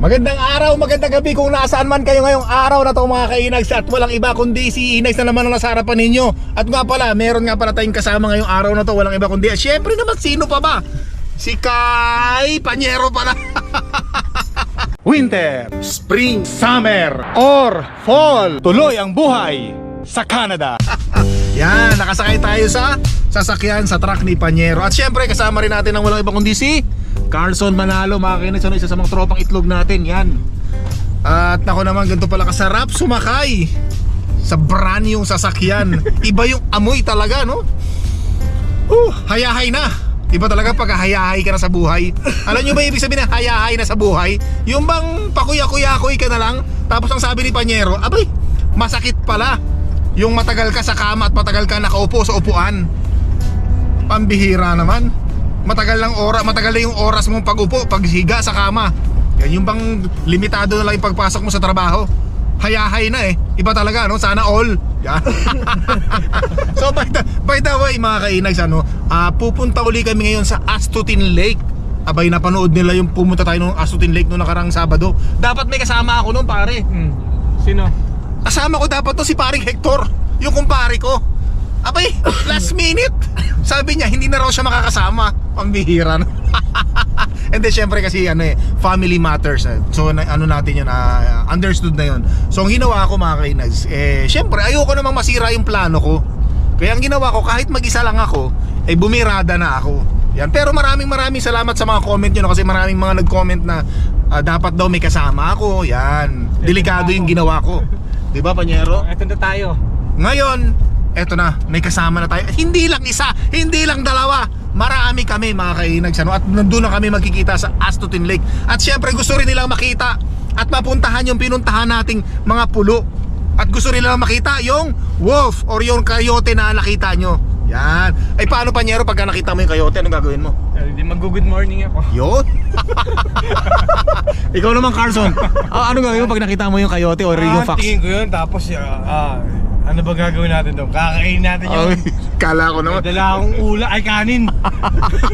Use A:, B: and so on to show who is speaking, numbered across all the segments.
A: Magandang araw, magandang gabi kung nasaan man kayo ngayong araw na to mga kainags at walang iba kundi si Inags na naman ang nasa harapan ninyo. At nga pala, meron nga pala tayong kasama ngayong araw na to, walang iba kundi, syempre naman sino pa ba? Si Kai Panyero pala. Winter, Spring, Summer, or Fall. Tuloy ang buhay sa Canada. Yan, nakasakay tayo sa sasakyan sa truck ni Panyero. At syempre, kasama rin natin ang walang iba kundi si Carlson Manalo, mga kinis, ano, isa sa mga tropang itlog natin, yan. At ako naman, ganito pala kasarap sumakay sa brand yung sasakyan. Iba yung amoy talaga, no? Uh, hayahay na. Iba talaga pag hayahay ka na sa buhay. Alam nyo ba ibig sabihin na hayahay na sa buhay? Yung bang pakuya-kuya-kuy ka na lang, tapos ang sabi ni Panyero, abay, masakit pala. Yung matagal ka sa kama at matagal ka nakaupo sa upuan. Pambihira naman. Matagal lang ora, matagal na yung oras mong pag-upo, paghiga sa kama. Yan yung bang limitado na lang yung pagpasok mo sa trabaho. Hayahay na eh. Iba talaga, no? Sana all. Yan. so by the, by the way, mga kainags, ano, ah, pupunta uli kami ngayon sa Astutin Lake. Abay, napanood nila yung pumunta tayo ng Astutin Lake noong nakarang Sabado. Dapat may kasama ako noon, pare.
B: Hmm. Sino?
A: Kasama ko dapat to si paring Hector, yung kumpare ko. Abay, last minute. Sabi niya, hindi na raw siya makakasama. Pambihira na. And then syempre kasi ano eh, family matters. eh. So na, ano natin yun, ah, understood na yun. So ang ginawa ko mga kainags, eh syempre ayoko namang masira yung plano ko. Kaya ang ginawa ko, kahit mag-isa lang ako, eh bumirada na ako. Yan. Pero maraming maraming salamat sa mga comment nyo no? kasi maraming mga nag-comment na ah, dapat daw may kasama ako. Yan. Delikado yung ginawa ko. 'Di ba, Panyero?
B: Eto na tayo.
A: Ngayon, eto na, may kasama na tayo. Hindi lang isa, hindi lang dalawa. Marami kami mga kainags ano? At nandun na kami magkikita sa Astutin Lake. At syempre gusto rin nilang makita at mapuntahan yung pinuntahan nating mga pulo. At gusto rin nilang makita yung wolf or yung coyote na nakita nyo. Yan. Ay paano panyero pagka nakita mo yung coyote, anong gagawin mo?
B: Hindi mag-good morning ako.
A: Yun? Ikaw naman Carson. Ah, ano gagawin mo pag nakita mo yung coyote or yung
B: Ah,
A: fox?
B: Tingin ko yun, tapos ah, ah, ano ba gagawin natin doon? Kakain natin yung
A: kala ko naman.
B: dala akong ula, ay kanin.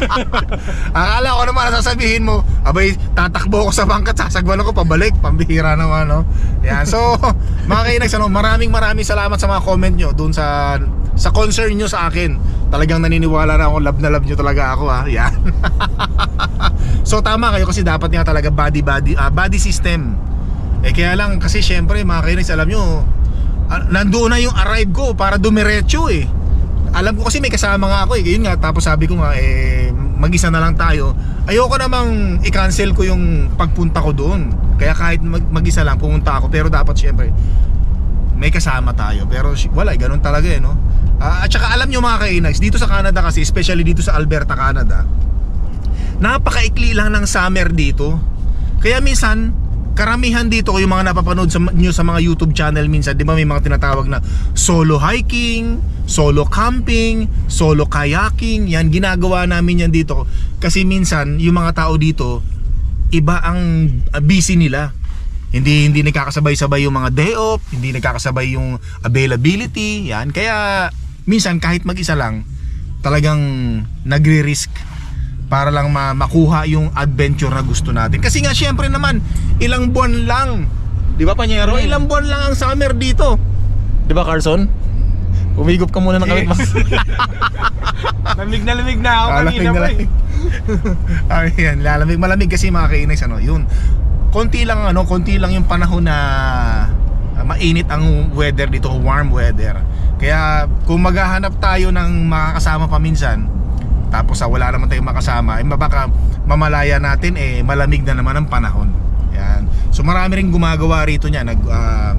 A: Akala ko naman sasabihin mo, abay, tatakbo ko sa bangkat, sasagwan ako pabalik, pambihira naman, no? Yan, so, mga kainags, ano, maraming maraming salamat sa mga comment nyo dun sa sa concern nyo sa akin. Talagang naniniwala na ako, love na love nyo talaga ako, ha? Yan. so, tama kayo kasi dapat nga talaga body, body, ah, body system. Eh, kaya lang, kasi syempre, mga kainags, alam nyo, ah, nandoon na yung arrive ko para dumiretso, eh alam ko kasi may kasama nga ako eh. Yun nga, tapos sabi ko nga, eh, mag-isa na lang tayo. Ayoko namang i-cancel ko yung pagpunta ko doon. Kaya kahit mag- mag-isa lang, pumunta ako. Pero dapat syempre, may kasama tayo. Pero wala, eh, ganun talaga eh, no? Ah, at saka alam nyo mga kainags, dito sa Canada kasi, especially dito sa Alberta, Canada, napakaikli lang ng summer dito. Kaya minsan, karamihan dito yung mga napapanood sa, nyo sa mga YouTube channel minsan, di ba may mga tinatawag na solo hiking, solo camping, solo kayaking, yan ginagawa namin yan dito. Kasi minsan, yung mga tao dito, iba ang busy nila. Hindi hindi nagkakasabay-sabay yung mga day off, hindi nagkakasabay yung availability, yan. Kaya minsan kahit mag-isa lang, talagang nagre-risk para lang ma- makuha yung adventure na gusto natin. Kasi nga syempre naman, ilang buwan lang. 'Di ba Panyero?
B: Mm.
A: Ilang buwan lang ang summer dito. 'Di ba Carson? Umigop ka muna ng kamit mo.
B: lamig na lamig na ako
A: Lalamig
B: kanina
A: na
B: pa eh.
A: Ayan, lalamig malamig kasi mga kainags ano, yun. Konti lang ano, konti lang yung panahon na ah, mainit ang weather dito, warm weather. Kaya kung maghahanap tayo ng makakasama pa minsan, tapos ah, wala naman tayong makasama, eh baka mamalaya natin eh malamig na naman ang panahon. Yan. So marami ring gumagawa rito niya, nag ah,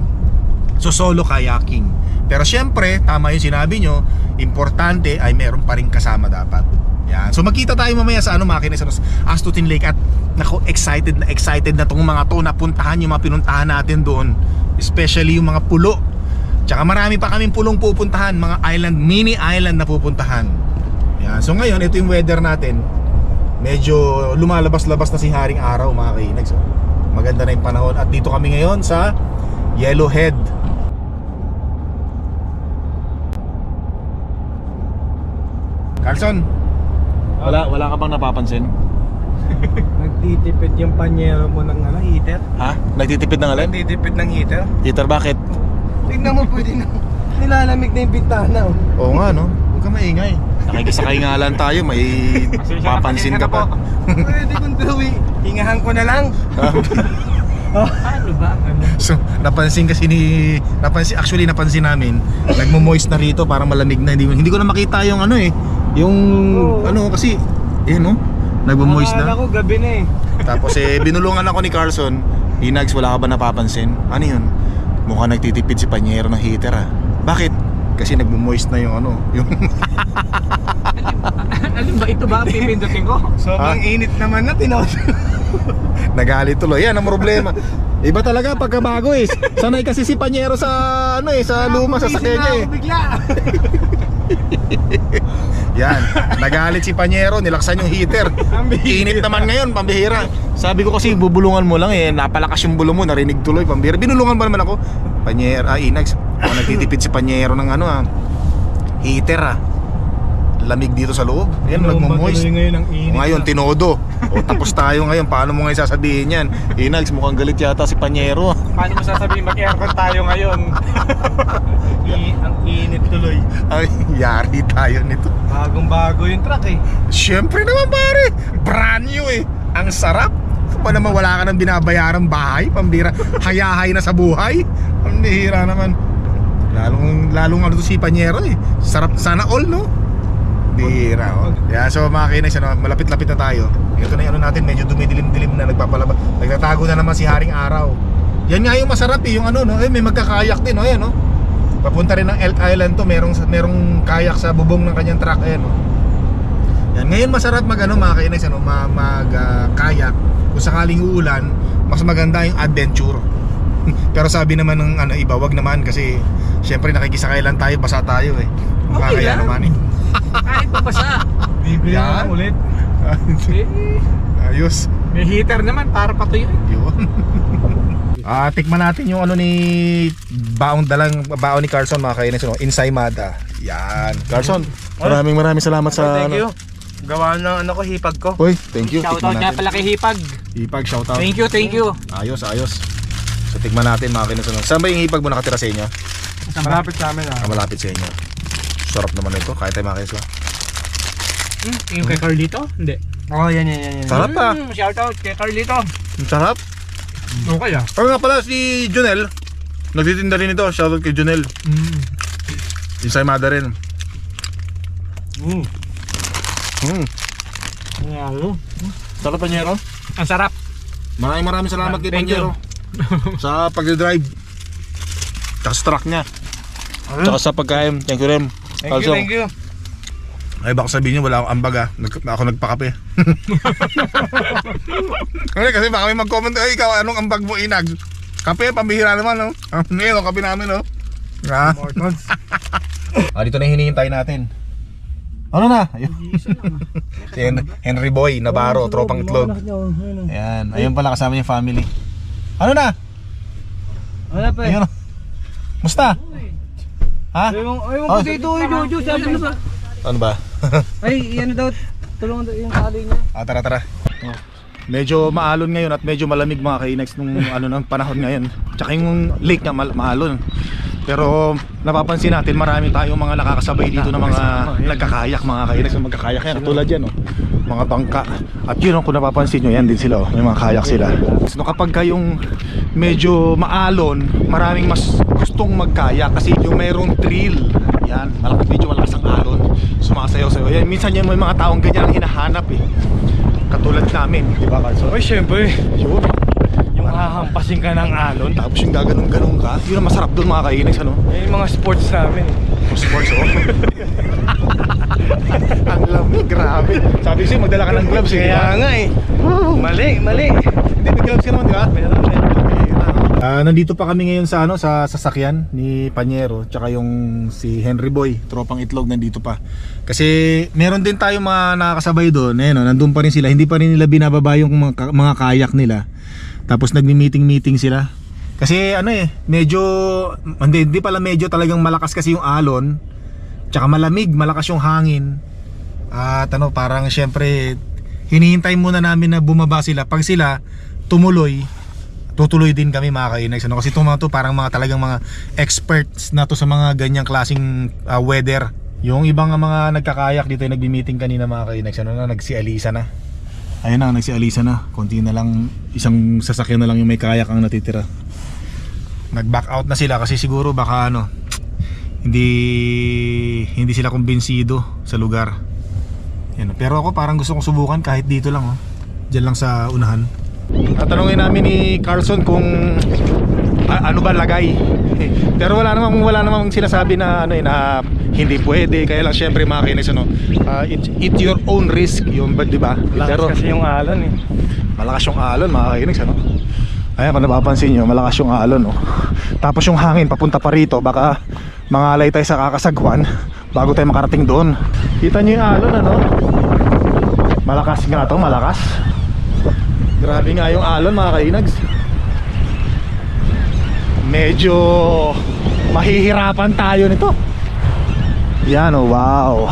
A: so solo kayaking. Pero syempre, tama yung sinabi nyo, importante ay meron pa rin kasama dapat. Yan. So magkita tayo mamaya sa ano makina sa Astutin Lake at nako excited na excited na tong mga to na puntahan yung mga pinuntahan natin doon. Especially yung mga pulo. Tsaka marami pa kaming pulong pupuntahan, mga island, mini island na pupuntahan. Yan. So ngayon, ito yung weather natin. Medyo lumalabas-labas na si Haring Araw mga kainags. So, maganda na yung panahon at dito kami ngayon sa Yellowhead. Carlson, wala wala ka bang napapansin?
B: Nagtitipid yung panyero mo ng ano, heater.
A: Ha? Nagtitipid ng alin?
B: Nagtitipid ng heater.
A: Heater, bakit?
B: Tignan mo pwede na. Nilalamig na yung bintana. oh.
A: Oo nga, no? Huwag ka maingay. Nakikisakay nga lang tayo, may papansin ka pa.
B: Pwede kong gawin. Hingahan ko na lang. Ano ba? Ano?
A: So, napansin kasi ni napansin actually napansin namin, nagmo-moist na rito para malamig na. Hindi, hindi ko na makita yung ano eh, yung
B: Oo.
A: ano kasi eh no, nagmo-moist
B: Akala
A: na.
B: ko gabi na eh.
A: Tapos eh binulungan ako ni Carlson, Inags wala ka ba napapansin? Ano yun? Mukhang nagtitipid si Panyero ng heater ah. Bakit? Kasi nagmo-moist na yung ano, yung
C: Alin ba ito ba pipindutin ko?
B: Sobrang init naman na tinawag.
A: nagalit tuloy. Yan ang problema. Iba talaga pagkabago eh. Sanay kasi si Panyero sa ano eh, sa luma sa sakyan niya eh.
B: Bigla.
A: Yan, nagalit si Panyero, nilaksan yung heater. Init naman ngayon, pambihira. Sabi ko kasi bubulungan mo lang eh, napalakas yung bulong mo, narinig tuloy, pambihira. Binulungan ba naman ako? Panyero, ah, Inags, oh, nagtitipid si Panyero ng ano ah, heater ah. Lamig dito sa loob. Yan, nagmo-moist.
B: Tuloy ngayon ang init.
A: Ngayon,
B: na.
A: tinodo. O tapos tayo ngayon, paano mo ngayon sasabihin yan? Inags, mukhang galit yata si Panyero.
C: Paano mo sasabihin mag-aircon tayo ngayon?
B: I- ang init tuloy.
A: Ay, yari tayo nito.
B: Bagong bago yung truck eh.
A: Siyempre naman pare, brand new eh. Ang sarap. Kung pa naman wala ka nang binabayarang bahay, pambira, hayahay na sa buhay. Ang bihira naman. Lalong, lalong ano to si Panyero eh. Sarap sana all no? Bihira oh. Yeah, so mga kinex, ano, malapit-lapit na tayo. Ito na yung ano natin, medyo dumidilim-dilim na nagpapalabas. Nagtatago na naman si Haring Araw. Yan nga yung masarap eh, yung ano no, eh, may magkakayak din oh, ayan no. Papunta rin ng Elk Island to, merong merong kayak sa bubong ng kanyang truck ayan no. Yan, ngayon masarap mag ano mga kainex ano, ma- mag ah, kayak. Kung sakaling uulan, mas maganda yung adventure. Pero sabi naman ng ano iba, wag naman kasi syempre nakikisakay lang tayo, basa tayo eh.
C: Okay lang.
A: naman eh.
C: Kahit pa basa.
B: Bibili
A: Yan.
B: na lang ulit.
C: Eh,
A: Ayos.
C: may heater naman para patuyuin.
A: Yun. Ah, tikman natin yung ano ni baon dalang baon ni Carson mga kainex no, Insaimada. Yan. Carson, maraming maraming salamat sa
B: Thank you.
A: ano.
B: Gawa ng ano ko, hipag ko.
A: Hoy, thank you.
C: Shoutout
A: Tikman
C: nga
A: natin.
C: pala kay Hipag.
A: Hipag, shoutout.
C: Thank you, thank you.
A: Ayos, ayos. So tignan natin mga kinusunod. Saan ba yung hipag mo nakatira sa inyo?
B: Malapit sa amin ah.
A: Ah, malapit sa inyo. Sarap naman ito. Kahit tayo mga kinusunod.
C: Hmm, yung kay Carlito? Hindi.
B: Oo, oh, yan, yan, yan. yan.
A: Sarap ah.
C: Hmm, shoutout kay Carlito.
A: Ang sarap.
C: Okay ah.
A: Pero nga pala si Junel. Nagtitinda rin ito. Shoutout kay Junel.
C: Mm.
A: Yung sa Imada rin.
B: Mm.
A: Hmm.
C: Ano?
A: Sarap Panyero.
C: Ang sarap.
A: Maraming maraming salamat kay
C: Thank you.
A: Panyero. sa pagdadrive. Sa truck niya. Tsaka sa pagkain. Thank you rin.
B: Thank you, thank you.
A: Ay baka sabihin niyo wala akong ambag ah. Nag, ako nagpakape. Kasi kasi baka may mag-comment, ay ikaw anong ambag mo inag? Kape, pambihira naman no. Ah, Ngayon, kape namin no. Ah. Ah, dito na hinihintay natin. Ano na? Ayun. si Hen- Henry Boy Navarro, tropang itlog. Ayan, ayun pala kasama yung family. Ano na?
B: Wala pa eh.
A: Ayun. Musta? Ha?
B: Ayun
A: Oh.
B: ko dito, ay Jojo, sabi na ba?
A: Ano ba?
B: Ay, yan daw, tulungan daw yung tali niya.
A: Ah, tara tara. Medyo maalon ngayon at medyo malamig mga kainags nung ano ng panahon ngayon. Tsaka yung lake nga ma- maalon. Pero napapansin natin marami tayong mga nakakasabay dito ng mga nagkakayak mga kainags na magkakayak yan. Tulad yan oh. Mga bangka. At yun oh, kung napapansin nyo, yan din sila oh. May mga kayak sila. So kapag kayong medyo maalon, maraming mas gustong magkayak kasi yung mayroong thrill. Yan, malakas medyo malakas ang alon. Sumasayaw-sayaw. Yan, minsan yan may mga taong ganyan ang hinahanap eh. Katulad namin, di ba Carson?
B: Ay, syempre.
A: Yun.
B: Yung hahampasin ka ng alon.
A: Tapos yung gaganong-ganong ka, yun ang masarap doon mga kainags ano?
B: Eh, yung mga sports namin eh.
A: Sports oh. ang lamig, grabe. Sabi sa'yo, magdala ka ng gloves eh.
B: Kaya nga eh. Mali, mali.
A: Hindi, may gloves ka naman, di ba?
B: Meron, meron.
A: Ah, nandito pa kami ngayon sa ano sa sasakyan ni Panyero tsaka yung si Henry Boy, tropang itlog nandito pa. Kasi meron din tayong mga nakakasabay doon, eh no, nandun pa rin sila, hindi pa rin nila binababa yung mga, mga kayak nila. Tapos nagmi-meeting-meeting sila. Kasi ano eh, medyo hindi, hindi pala medyo talagang malakas kasi yung alon. Tsaka malamig, malakas yung hangin. At ano, parang syempre hinihintay muna namin na bumaba sila. Pag sila tumuloy, tutuloy din kami mga kainags. Ano? Kasi itong mga to parang mga talagang mga experts na to sa mga ganyang klaseng ah, weather. Yung ibang mga nagkakayak dito yung nagbi-meeting kanina mga kainags. Ano na, nagsialisa na. Ayun na, nagsialisa na. Konti na lang, isang sasakyan na lang yung may kayak ang natitira. Nag-back out na sila kasi siguro baka ano, hindi hindi sila kumbinsido sa lugar. Yan. Pero ako parang gusto kong subukan kahit dito lang oh. Diyan lang sa unahan. Tatanungin namin ni Carlson kung ano ba lagay. Pero wala namang wala namang sinasabi na ano eh, na hindi pwede. Kaya lang syempre mga kinis ano ah, it, it your own risk yun ba di ba?
B: Lakas kasi yung alon eh.
A: malakas yung alon mga kinis ano? Ayan kung napapansin nyo malakas yung alon no? tapos yung hangin papunta pa rito. Baka mangalay tayo sa kakasagwan bago tayo makarating doon. Kita nyo yung alon ano? Malakas nga to malakas grabe nga yung alon mga kainags. Medyo mahihirapan tayo nito. Yan oh wow.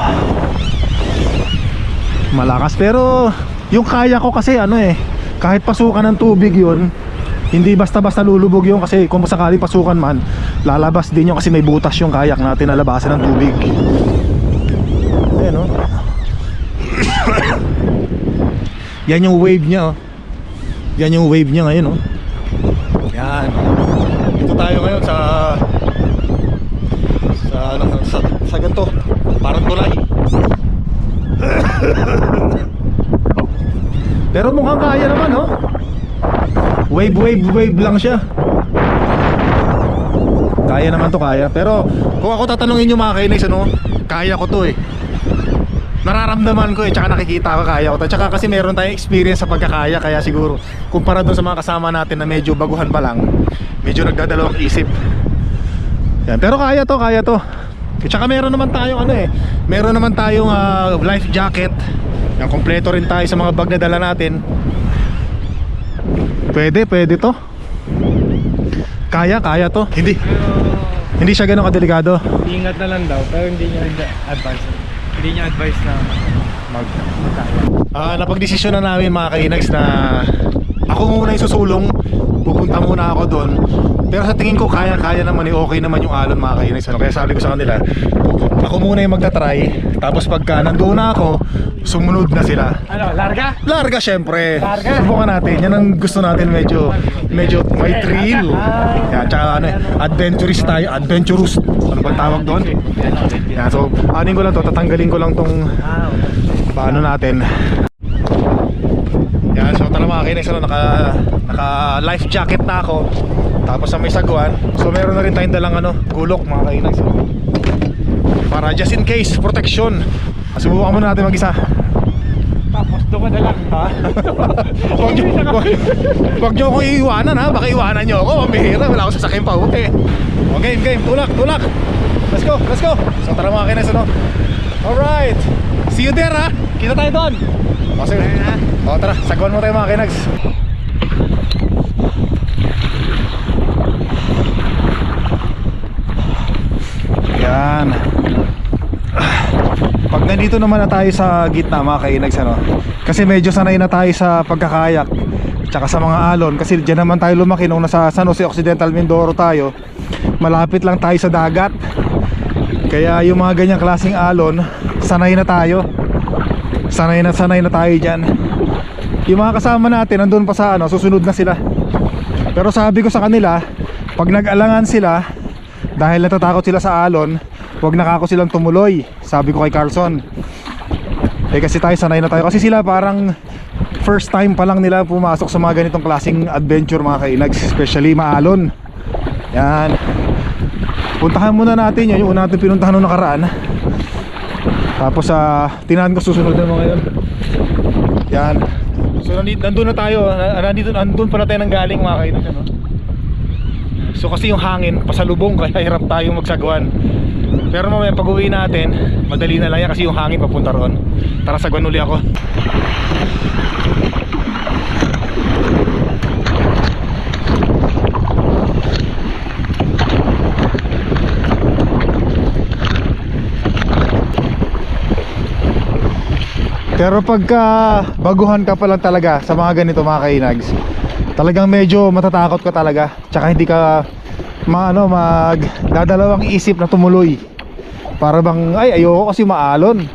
A: Malakas pero yung kaya ko kasi ano eh kahit pasukan ng tubig yun hindi basta-basta lulubog yun kasi kung sakali pasukan man lalabas din yun kasi may butas yung kayak natin na labasan ng tubig. Ayan oh. Yan yung wave niya oh yan yung wave niya ngayon oh. Yan. Dito tayo ngayon sa sa ano sa, sa ganito. Parang tulay. Pero mukhang kaya naman oh. Wave wave wave lang siya. Kaya naman to kaya. Pero kung ako tatanungin nyo mga kainis ano kaya ko to eh nararamdaman ko eh tsaka nakikita ko kaya ko tsaka kasi meron tayong experience sa pagkakaya kaya siguro kumpara doon sa mga kasama natin na medyo baguhan pa lang medyo nagdadalawang isip. Yan pero kaya to kaya to. Tsaka meron naman tayong ano eh meron naman tayong ah, life jacket. Yan kompleto rin tayo sa mga bag na dala natin. Pwede pwede to. Kaya kaya to. Hindi. Hindi siya ganun kadelikado.
B: Ingat na lang daw pero hindi niya advice. Hindi niya advice na mag.
A: Ah, napagdesisyon na namin mga kainags na ako muna yung susulong, pupunta muna ako doon. Pero sa tingin ko kaya-kaya naman eh, okay naman yung alon mga kainags. Ano? Kaya sabi ko sa kanila, ako muna yung magta-try, tapos pagka nandoon na ako, sumunod na sila.
B: Ano, larga?
A: Larga syempre.
B: Larga.
A: Subukan natin. Yan ang gusto natin medyo medyo may thrill. Yan, tsaka ano, adventurous tayo, adventurous. Ano bang tawag doon? Yan, so anin ko lang to, tatanggalin ko lang tong
B: Ah,
A: paano natin. Yan, so tara mga kinex, ano, naka, naka life jacket na ako. Tapos sa may saguan. So meron na rin tayong dalang ano, gulok mga kinex. Para just in case, protection. Subukan muna natin mag-isa.
B: Tapos doon na lang.
A: Ha? Huwag nyo, huwag nyo akong iiwanan ha. Baka iwanan nyo ako. Mambihira. Wala akong sasakyan pa uwi. O game, game. Tulak, tulak. Let's go, let's go. So tara mga kinex, ano? Alright. See you there ha. Kita tayo doon. O sige. O tara, sagwan mo tayo mga kinex. Yan. Pag nandito naman na tayo sa gitna mga kainags ano? Kasi medyo sanay na tayo sa pagkakayak Tsaka sa mga alon. Kasi dyan naman tayo lumaki nung nasa San Jose Occidental Mindoro tayo Malapit lang tayo sa dagat. Kaya yung mga ganyang klaseng alon Sanay na tayo. Sanay na sanay na tayo dyan. Yung mga kasama natin Nandun pa sa ano Susunod na sila. Pero sabi ko sa kanila Pag nag-alangan sila Dahil natatakot sila sa alon Huwag nakako silang tumuloy Sabi ko kay Carlson. Eh kasi tayo sanay na tayo. Kasi sila parang First time pa lang nila pumasok sa mga ganitong klaseng adventure mga kainags Especially maalon Yan. Puntahan muna natin yun Yung una natin pinuntahan nung nakaraan. Tapos sa uh, Tinahan ko susunod na mga yun. Yan. So nandun na tayo Na- Nandito, nandun pala tayo nang galing mga kainags ano? So kasi yung hangin pasalubong kaya hirap tayong magsagwan pero mamaya pag uwi natin Madali na lang yan kasi yung hangin papunta roon Tara sagwan uli ako Pero pagka baguhan ka pa lang talaga sa mga ganito mga kainags, talagang medyo matatakot ka talaga. Tsaka hindi ka ma, ano, mag dadalawang isip na tumuloy. Para bang ay ayoko kasi maalon.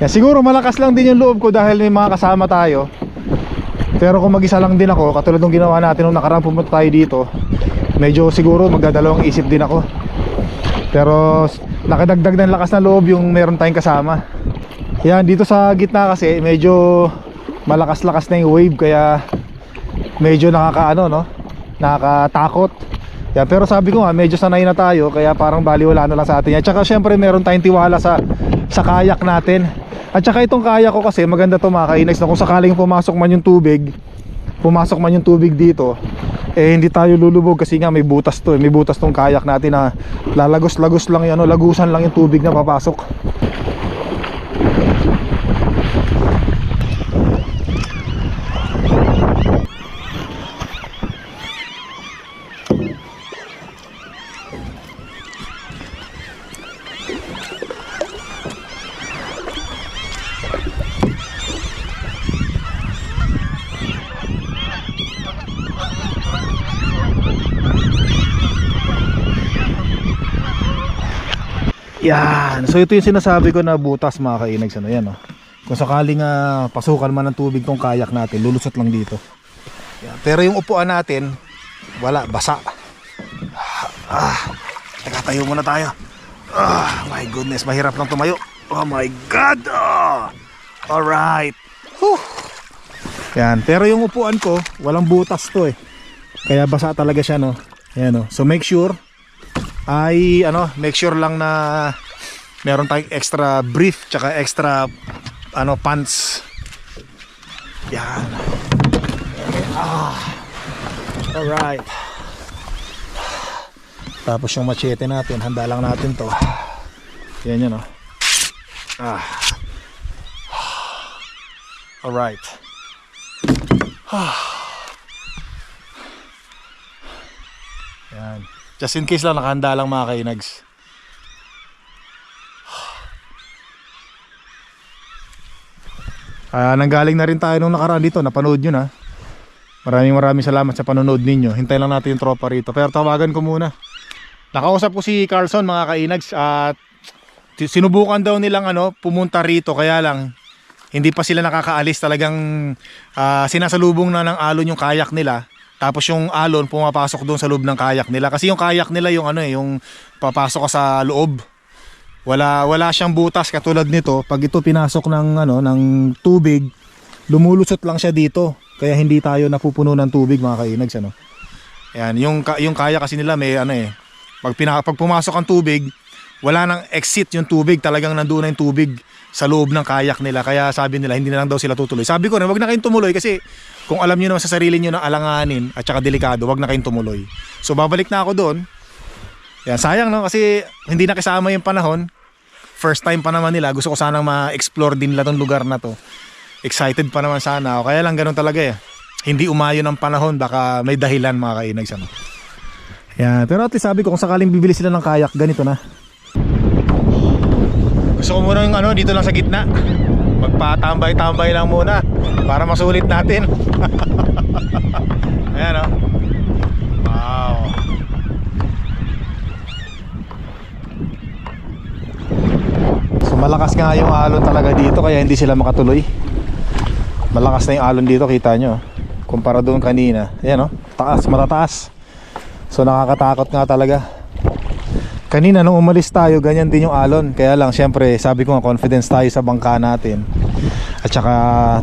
A: Yan, siguro malakas lang din yung loob ko dahil may mga kasama tayo. Pero kung mag-isa lang din ako, katulad ng ginawa natin nung nakaraan pumunta tayo dito, medyo siguro magdadalawang isip din ako. Pero nakadagdag ng lakas na loob yung meron tayong kasama. Yan, dito sa gitna kasi medyo malakas-lakas na yung wave kaya medyo nakakaano no, nakakatakot. Yan, pero sabi ko nga medyo sanay na tayo kaya parang baliwala na lang sa atin yan. Tsaka syempre meron tayong tiwala sa sa kayak natin. At saka itong kayak ko kasi maganda to mga na kung sakaling pumasok man yung tubig, pumasok man yung tubig dito, eh hindi tayo lulubog kasi nga may butas to, eh. may butas tong kayak natin na lalagos-lagos lang yung ano, lagusan lang yung tubig na papasok. Yan. So ito yung sinasabi ko na butas mga kainags ano yan oh. Kung sakaling ah, pasukan man ng tubig tong kayak natin, lulusot lang dito. Yan. Pero yung upuan natin, wala, basa. Ah, teka tayo muna tayo. Ah, my goodness, mahirap lang tumayo. Oh my god. Ah. Alright. Yan, pero yung upuan ko, walang butas to eh. Kaya basa talaga siya no. Yan oh. So make sure ay ano, make sure lang na meron tayong extra brief tsaka extra ano pants. Yan. Ah. All right. Tapos yung machete natin, handa lang natin 'to. Yan yan oh. Ah. All right. Yan. Just in case lang, nakahanda lang mga kainags. Ah, nanggaling na rin tayo nung nakaraan dito, napanood nyo na. Maraming maraming salamat sa panonood ninyo. Hintay lang natin yung tropa rito. Pero tawagan ko muna. Nakausap ko si Carlson mga kainags at sinubukan daw nilang ano, pumunta rito kaya lang hindi pa sila nakakaalis talagang ah, sinasalubong na ng alon yung kayak nila tapos yung alon pumapasok doon sa loob ng kayak nila. Kasi yung kayak nila yung ano eh yung papasok ka sa loob. Wala wala siyang butas katulad nito. Pag ito pinasok ng ano ng tubig lumulusot lang siya dito. Kaya hindi tayo napupuno ng tubig mga kainags ano. Yan yung yung kaya kasi nila may ano eh pag pina, pag pumasok ang tubig wala nang exit yung tubig. Talagang nandoon na yung tubig sa loob ng kayak nila. Kaya sabi nila hindi na lang daw sila tutuloy. Sabi ko na wag na kayong tumuloy kasi kung alam niyo naman sa sarili niyo na alanganin at saka delikado wag na kayong tumuloy. So babalik na ako doon. Yan sayang no? Kasi hindi na kasama yung panahon. First time pa naman nila. Gusto ko sanang ma-explore din nila tong lugar na to. Excited pa naman sana ako. Kaya lang ganun talaga eh. Hindi umayon ang panahon. Baka may dahilan mga kainags ano? Yan pero at least sabi ko kung sakaling bibili sila ng kayak ganito na. Gusto ko muna yung ano dito lang sa gitna. Magpatambay-tambay lang muna para masulit natin. Ayan oh. Wow. So malakas nga yung alon talaga dito kaya hindi sila makatuloy. Malakas na yung alon dito kita nyo. Kumpara doon kanina. Ayan oh. Taas, matataas. So nakakatakot nga talaga. Kanina nung umalis tayo, ganyan din yung alon. Kaya lang, syempre, sabi ko nga, confidence tayo sa bangka natin. At saka,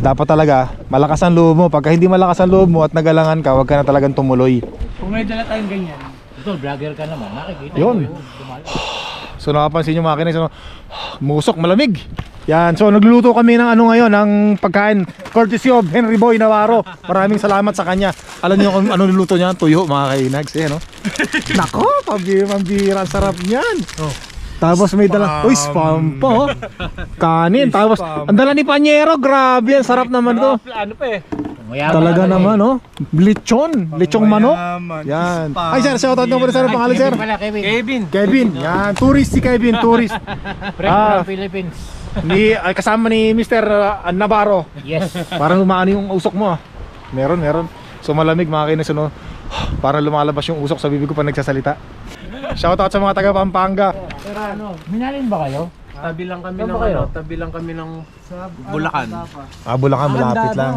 A: dapat talaga, malakas ang loob mo. Pagka hindi malakas ang loob mo at nagalangan ka, wag ka na talagang tumuloy.
C: Kung may dala tayong ganyan.
B: Ito, vlogger ka naman. Nakikita
A: Yun. So nakapansin yung makina, so, musok, malamig. Yan, so nagluluto kami ng ano ngayon, ng pagkain courtesy of Henry Boy Navarro. Maraming salamat sa kanya. Alam niyo kung ano niluto niya? Tuyo, mga kainags. Eh, no? Nako, pambira, sarap niyan. Tapos may dala, uy, spam po. Kanin, tapos ang dala ni Panyero, grabe, ang sarap naman to.
C: Ano pa eh.
A: Talaga naman, no? Lechon, lechong manok. Yan. Ay, sir, shoutout nga muna sir, ang pangalan, sir.
B: Kevin.
C: Kevin.
A: Kevin, yan, tourist si Kevin, tourist.
B: Friend
A: Ah.
B: from Philippines.
A: Ni, ay, kasama ni Mr. Navarro.
C: Yes.
A: Parang umaano yung usok mo ah. Meron, meron. So malamig mga kainis ano. Parang lumalabas yung usok sa bibig ko pag nagsasalita. Shoutout sa mga taga Pampanga.
C: Pero ano, minalin ba kayo?
B: Tabi lang kami
C: Saan
B: ng
C: ba kayo?
B: ano, tabi lang kami ng Bulacan.
A: Ah, Bulacan, malapit lang.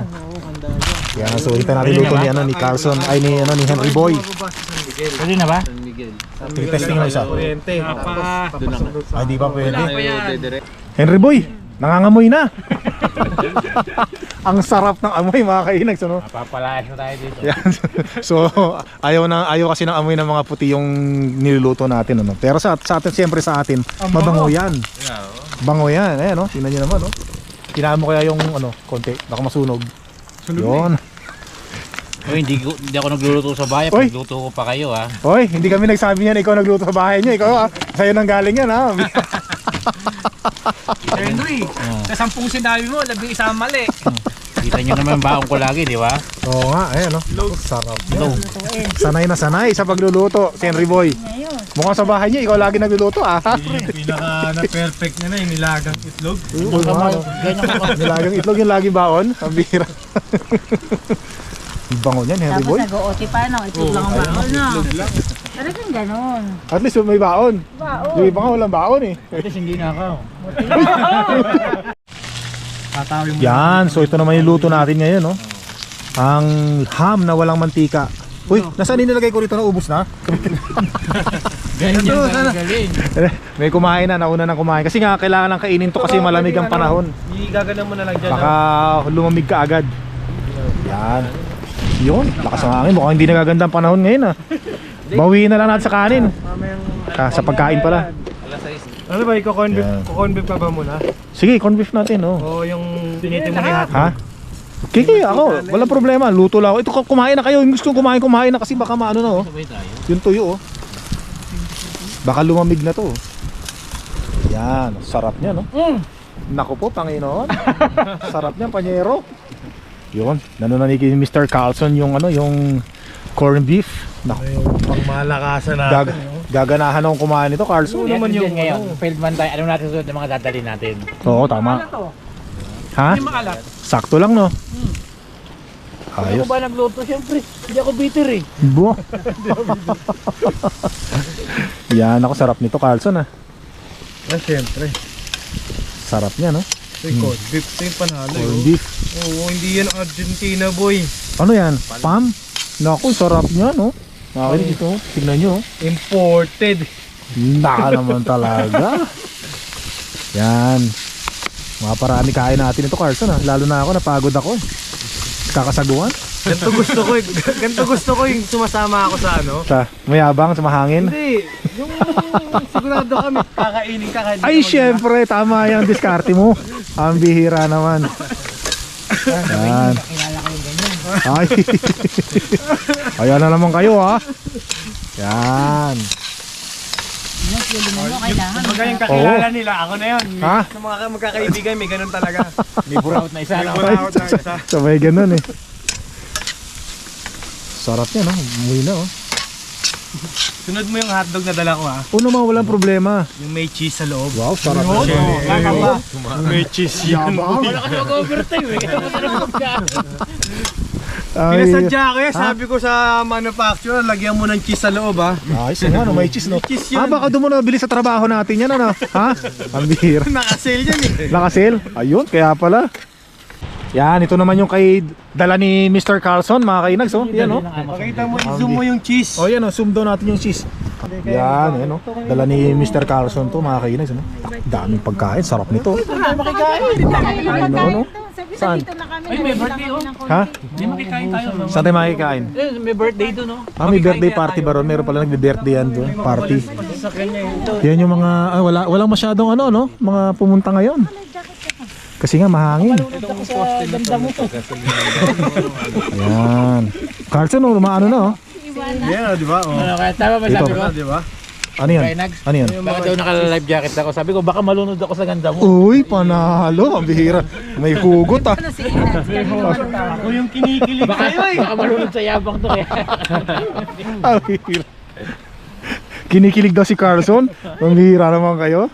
A: Yan, so hintayin natin luto ni, ano, ni Carlson, ay ni, ano, ni Henry Boy.
C: Pwede na ba?
B: San Miguel.
A: Testing lang isa.
B: Oriente. Doon lang.
A: Ay, di pa pwede. Henry Boy, nangangamoy na. Ang sarap ng amoy mga kainags, ano?
C: Papalayas na tayo dito.
A: Yan. So, ayaw na ayaw kasi ng amoy ng mga puti yung niluluto natin ano. Pero sa sa atin siyempre sa atin, mabango 'yan. Bango 'yan. Ayan no, tingnan niyo naman no. Kinain mo kaya yung ano, konti, baka masunog. Yun.
C: Uy, hindi, ko- hindi ako nagluluto sa bahay.
A: Uy!
C: Pagluto ko pa kayo ha.
A: Hoy, hindi kami nagsabi niyan ikaw nagluto sa bahay niyo, ikaw ah. Sa'yo nang galing yan ha.
D: Henry, sa sampung sinabi mo, labing isang mali.
C: Kita nyo naman baong ko lagi, di ba?
A: Oo nga, ayan no. Sarap. Yan. Sanay na sanay sa pagluluto, si Henry Boy. Mukhang sa bahay niyo ikaw lagi nagluluto ah.
B: Pinaka na perfect niya na yung nilagang itlog.
A: Oo nga, no.
C: Ganyan ako.
A: Nilagang itlog yung lagi baon. Ang bihira. Ang Bango niyan, Henry
E: Tapos
A: Boy.
E: nag-OT pa, no? Itlog lang ang baon, no? Talagang ganon.
A: At least may baon.
E: Baon.
A: Yung iba nga walang baon eh.
C: At least hindi na ako.
B: Tatawin mo.
A: Yan, so ito naman yung luto natin ngayon, no? Ang ham na walang mantika. Uy, nasaan nilagay ko rito na ubos na?
C: Ganyan ang galing.
A: Eh, may kumain na, nauna nang kumain. Kasi nga, kailangan lang kainin to kasi malamig ang panahon.
B: Igagana mo na lang dyan.
A: Baka lumamig ka agad. Yan. Yun, lakas ng hangin. Mukhang hindi nagaganda ang panahon ngayon ah. Bawiin na lang natin sa kanin. Ah, sa pagkain pala.
B: Ano ba, iko-convict
A: Yan.
B: convict pa ba muna?
A: Sige, corn beef natin, oh.
B: O yung tinitin mo ni
A: Ha? Kiki, ako, wala problema. Luto lang ako. Ito, kumain na kayo. Yung gusto kong kumain, kumain na kasi baka maano na, oh. Yung tuyo, oh. Baka lumamig na to. oh. Yan, sarap niya, no? Naku po, Panginoon. sarap niya, panyero. Yun, nanunan ni Mr. Carlson yung ano, yung corn beef. Naku,
B: Yung pangmalakasan natin.
A: gag gaganahan akong kumain nito, Carlson.
C: Ano naman
B: yung
C: yung ngayon?
B: ano?
C: Failed man tayo. Ano natin susunod ng mga dadalhin natin?
A: Oo, tama. Ha?
D: Hindi maalat.
A: Sakto lang, no? Ayos.
C: ba nagluto? Siyempre, hindi ako bitter eh.
A: Bo. Yan ako sarap nito Carlson ah.
B: Ah, syempre.
A: Sarap niya no.
B: Ito yung corned beef. Ito yung panalo.
A: Corn
B: yun.
A: beef.
B: Oo, hindi yan Argentina boy.
A: Ano yan? Pam? Naku, sarap niya no. Nakakita dito. Tignan nyo. oh.
B: Imported.
A: Naka naman talaga. Yan. Mga parami kain natin ito Carlson ah. Lalo na ako napagod ako eh. Kakasaguan.
B: Ganito gusto ko eh. Ganito gusto ko yung sumasama ako sa ano.
A: Sa mayabang, sa mahangin.
B: Hindi. Yung sigurado kami kakainin ka kahit
A: Ay, syempre, tama yung diskarte mo. Ang bihira naman. Yan. Ay. Ayan na naman kayo ha. Yan.
E: Yung.
B: Pag yung
A: Oo.
B: kakilala nila, ako na yun.
A: Ha?
B: Sa mga magkakaibigan, may ganun talaga.
C: May buraut na isa.
B: Wala ako na isa.
A: Sabay ganun eh. Sarap yan no. Umuwi na oh.
B: Sunod mo yung hotdog na dala ko ha.
A: O naman walang problema.
B: Yung may cheese sa loob.
A: Wow, sarap
B: Oo,
A: yan.
B: kakaba. May cheese yan.
C: Wala ka mag-overtime eh.
A: Ay,
B: Pinasadya ko yan. Sabi ko sa manufacturer, lagyan mo ng cheese sa loob ha.
A: ayos nga no, may cheese no.
B: May cheese
A: Ah,
B: yan.
A: baka doon mo na bili sa trabaho natin yan ano. Ha? Ang bihira.
B: Naka-sale yan eh.
A: Nakasil? Ayun, kaya pala. Yan, ito naman yung kay dala ni Mr. Carlson, mga kainags, oh. Yan, oh.
B: Pakita mo, i-zoom mo yung cheese.
A: Oh, yan, oh. Zoom daw natin yung cheese. Yan, yan, oh. Dala ni Mr. Carlson to, mga kainags, ano. Daming pagkain, sarap nito. Ano, no? Saan?
D: Ay, may birthday oh.
A: Ha?
D: Hindi makikain tayo. no?
A: Saan tayo makikain?
D: Eh, may birthday doon, no?
A: Ah, may birthday party ba ron? Meron pala nagbe-birthday yan doon, party. Yan yung mga, ah, wala, walang masyadong ano, no? Mga pumunta ngayon. Kasi nga mahangin. Yan. Carlson, oh, umaano na, oh.
B: Yan, di ba? Oh.
C: Ano, kaya tama ba
A: Ito.
C: sabi ko?
B: Di ba?
A: Ano yan?
C: Kaya
A: Ano yan?
C: Bakit daw naka-life jacket ako? Sabi ko, baka malunod ako sa ganda mo.
A: Uy, panalo. Ang bihira. May hugot, ah.
B: Ako yung kinikilig
C: Baka,
B: sa'yo eh.
C: baka malunod sa yabang to eh.
A: Ang bihira. Kinikilig daw si Carlson. Ang bihira naman kayo.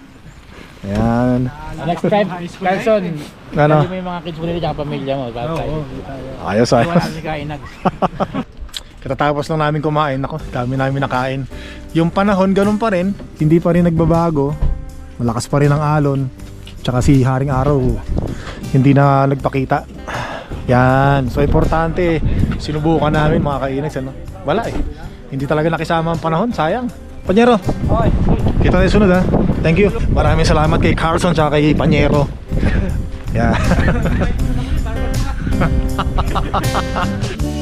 A: Ayan.
C: Next time, Carlson,
A: Ano?
C: mo yung mga kids mo nila tsaka pamilya mo.
A: Ayos
C: Wala
A: ayos.
C: kain nag.
A: Katatapos lang namin kumain. Ako, dami namin nakain. Yung panahon, ganun pa rin. Hindi pa rin nagbabago. Malakas pa rin ang alon. Tsaka si Haring Araw, hindi na nagpakita. Yan. So, importante. Sinubukan namin mga kainags. Ano? Wala eh. Hindi talaga nakisama ang panahon. Sayang. Panyero. Kita tayo sunod ha. Thank you. Maraming salamat kay Carlson tsaka kay Panyero. Yeah.